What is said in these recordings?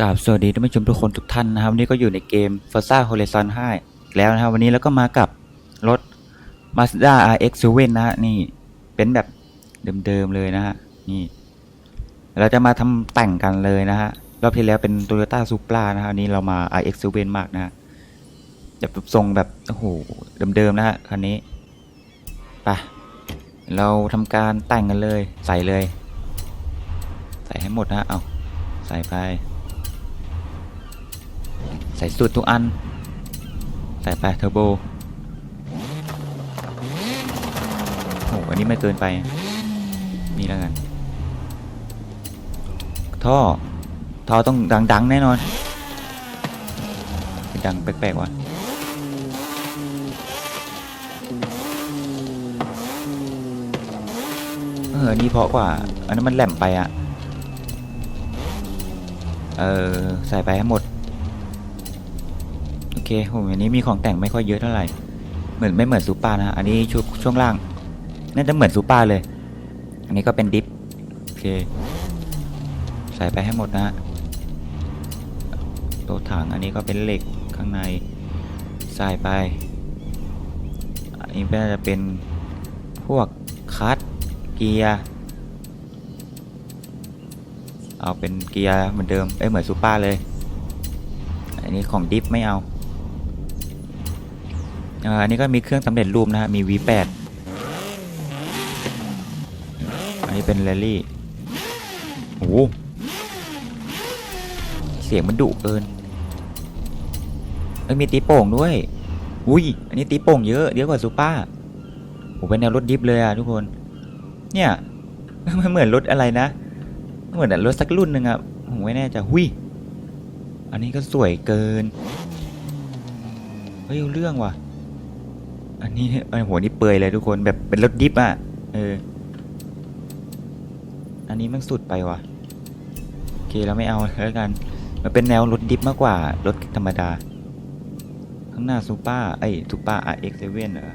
กราบสวัสดีท่านผู้ชมทุกคนทุกท่านนะครับวันนี้ก็อยู่ในเกม Forza Horizon 5อีกแล้วนะครับ วันนี้แล้วก็มากับรถ Mazda RX-7 นะฮะนี่เป็นแบบเดิมๆเลยนะฮะนี่เราจะมาทำแต่งกันเลยนะฮะรอบที่แล้วเป็น Toyota Supra นะฮะอันนี้เรามา RX-7 มากนะฮะแบบทรงแบบโอ้โหเดิมๆนะฮะคันนี้ไปเราทำการแต่งกันเลยใส่เลย ใส่ให้หมดนะฮะเอาใส่ไป ใส่สุดทุกอัน ใส่ไปเทอร์โบโอ้อันนี้ไม่เกินไป นี่แล้วกัน ท่อ ท่อต้องดัง ๆ แน่นอน ดังแปลกๆว่ะเอออันนี้เพราะกว่า อันนั้นมันแหลมไปอะเออ ใส่ไปให้หมด ผมอันนี้มีของแต่งไม่ค่อยเยอะเท่าไหร่ เหมือนไม่เหมือนซูเปอร์นะฮะอันนี้ช่วงช่วงล่างน่าจะเหมือนซูเปอร์เลย อันนี้ก็เป็นดิฟโอเค ใส่ไปให้หมดนะฮะตัวถังอันนี้ก็เป็นเหล็กข้างในใส่ไป อันนี้น่าจะเป็นพวกคัตเกียร์เอาเป็นเกียร์เหมือนเดิมเอ้ยเหมือนซูเปอร์เลย อันนี้ของดิฟไม่เอา อันนี้ก็มีเครื่องสำเร็จรูปนะฮะมี V8 อันนี้เป็นแรลลี่โอ้โหเสียงมันดุเกินเอ้ยมีตีโป่งด้วย อุ้ย อันนี้ตีโป่งเยอะเยอะกว่าซูเปอร์โอ้เป็นแนวรถดิฟเลยอะทุกคน เนี่ย มันเหมือนรถอะไรนะ เหมือนรถสักรุ่นหนึ่งอะผมไม่แน่ใจหุยอันนี้ก็สวยเกิน เฮ้ยเอาเรื่องว่ะ อันนี้ไอ้หัวนี่เปื่อยเลยทุกคนแบบเป็นรถดิฟอะเออ อันนี้มันสุดไปว่ะ โอเคเราไม่เอาแล้วกัน มันเป็นแนวรถดิฟมากกว่ารถธรรมดา ข้างหน้าซูเปอร์ไอ้ซูเปอร์ RX7 เหรอ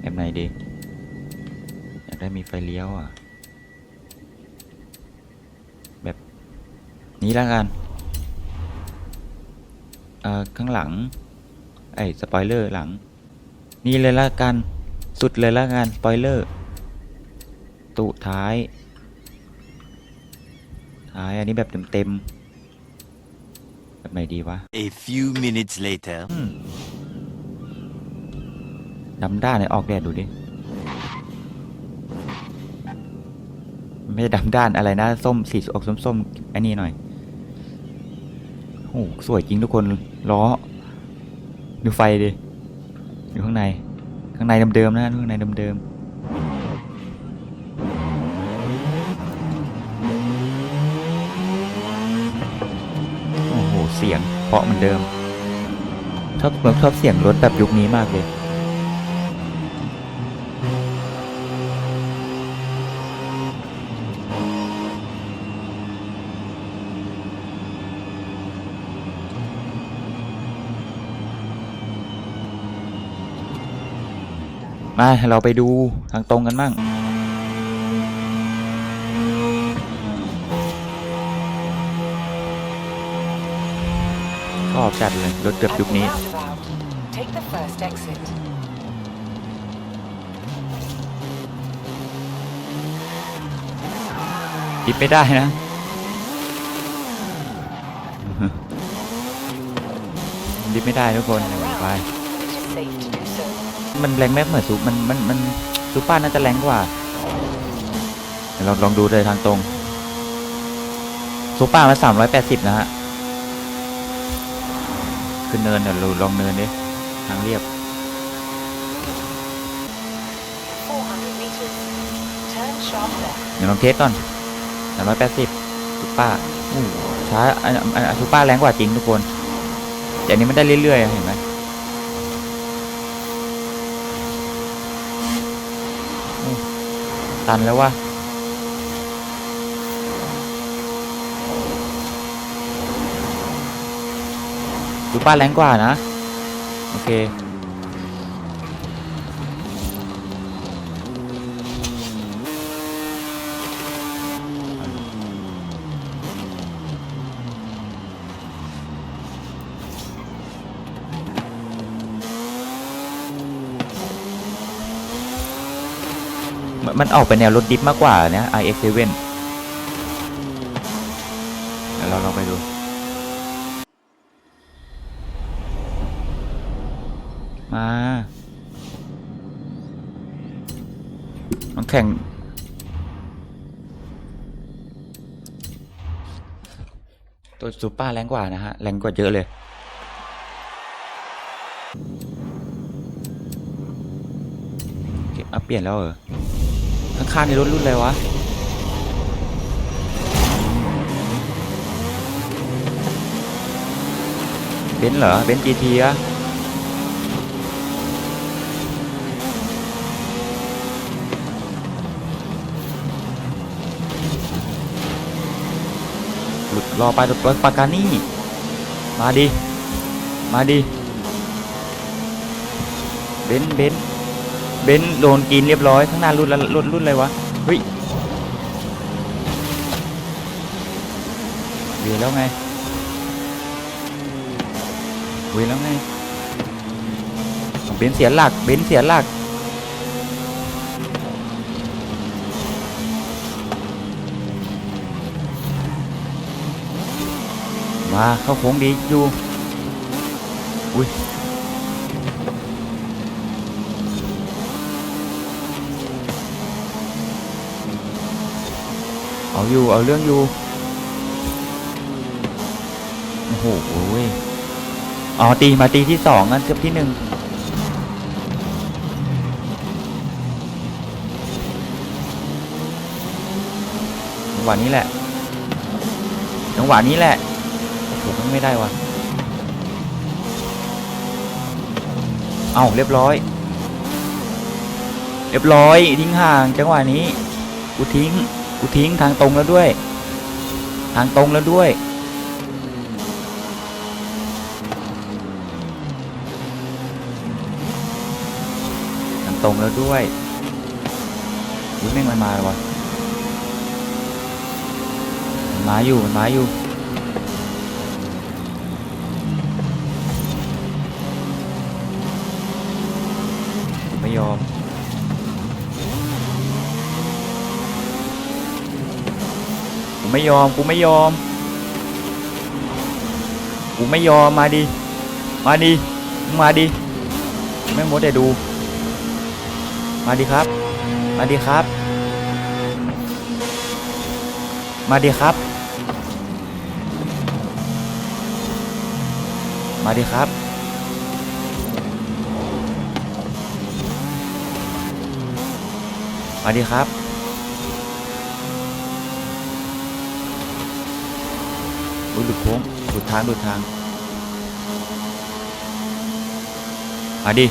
แบบไหนดีอยากได้มีไฟเลี้ยวอะ แบบนี้แล้วกัน เอ่อข้างหลัง ไอ้สปอยเลอร์หลัง นี่เลยละกัน สุดเลยละกันสปอยเลอร์ตุท้าย ท้ายอันนี้แบบเต็มๆแบบไหนดีวะ A few minutes later. อืมดำด้านเลยออกแดดดูดิ ไม่ใช่ดำด้านอะไรนะ ส้มสีออกส้มๆอันนี้หน่อยโอ้โหสวยจริงทุกคนล้อ ดูไฟดิอยู่ข้างใน ข้างในเดิมๆนะข้างในเดิมๆโอ้โห เสียงเพราะเหมือนเดิมชอบชอบเสียงรถแบบยุคนี้มากเลย มาเราไปดูทางตรงกันบ้างชอบจัดเลย รถเกือบยุคนี้ Take the first exit. ดิบไม่ได้นะดิบไม่ได้ทุกคน ไป มันแรงแม็กเหมือนซูมันมันมันซูป้าน่าจะแรงกว่าลองลองดูเลยทางตรงซูป้ามันสามร้อยแปดสิบนะฮะขึ้นเนินเดี๋ยวเราลองเนินดิทางเรียบเดี๋ยวลองเทสก่อนสามร้อยแปดสิบซูป้าอู้ช้าอันอันซูป้าแรงกว่าจริงทุกคนแต่อันนี้มันได้เรื่อยๆอะเห็นไหม ตันแล้วว่ะดูป้าแรงกว่านะ โอเค มันออกไปแนวรถดิฟมากกว่านะ iX7 เดี๋ยวเราลองไปดู มาน้องแข่ง ตัวซูเปอร์แรงกว่านะฮะ แรงกว่าเยอะเลยเก็บอัพเปลี่ยนแล้วเหรอ ข้างๆในรถรุ่นอะไรวะเบนเหรอเบนซ์ GT อะหลุดรอไปรถรถปากานี่ มาดิ มาดิ เบนเบน เบนโดนกินเรียบร้อยข้างหน้ารุ่นละรุ่นรุ่นอะไรวะเฮ้ยเวียแล้วไงเว้ยแล้วไงเบนเสียหลักเบนเสียหลักมาเข้าโค้งดีอยู่อุ้ย เอาอยู่ เอาเรื่องอยู่ โอ้โหเว้ยอ๋อตีมาตีที่สองงั้นเกือบที่หนึ่งจังหวะนี้แหละจังหวะนี้แหละโอ้โหมันไม่ได้วะเอาเรียบร้อย เรียบร้อยทิ้งห่างจังหวะนี้กูทิ้ง กูทิ้งทางตรงแล้วด้วย ทางตรงแล้วด้วย ทางตรงแล้วด้วยอุ้ยแม่งมันมาแล้ววะมันมาอยู่มันมาอยู่ไม่ยอม ไม่ยอมกูไม่ยอม กูไม่ยอมมาดิ มาดิ มาดิแม่งมดแต่ดู มาดิครับ มาดิครับ มาดิครับ มาดิครับมาดิครับ อุ๊ยหลุดโค้งหลุดทางหลุดทางมาดิ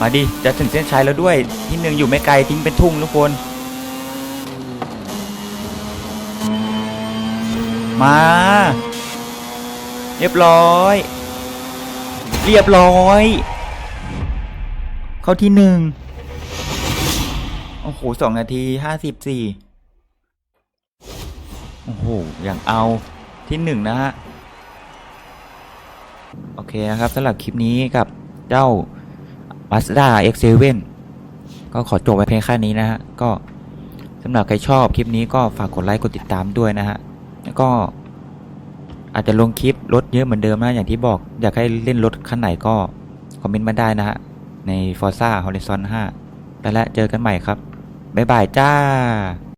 มาดิจะถึงเส้นชัยแล้วด้วยที่หนึ่งอยู่ไม่ไกลทิ้งเป็นทุ่งทุกคน มา เรียบร้อย เรียบร้อย เข้าที่หนึ่ง โอ้โหสองนาทีห้าสิบสี่โอ้โห อย่างเอาที่หนึ่งนะฮะ โอเคนะครับสำหรับคลิปนี้กับเจ้า Mazda X7 ก็ขอจบไปเพียงแค่นี้นะฮะ ก็สำหรับใครชอบคลิปนี้ก็ฝากกดไลค์กดติดตามด้วยนะฮะ แล้วก็อาจจะลงคลิปรถเยอะเหมือนเดิมนะ อย่างที่บอกอยากให้เล่นรถคันไหนก็คอมเมนต์มาได้นะฮะ ใน Forza Horizon 5 ไปแล้วเจอกันใหม่ครับ บ๊ายบายจ้า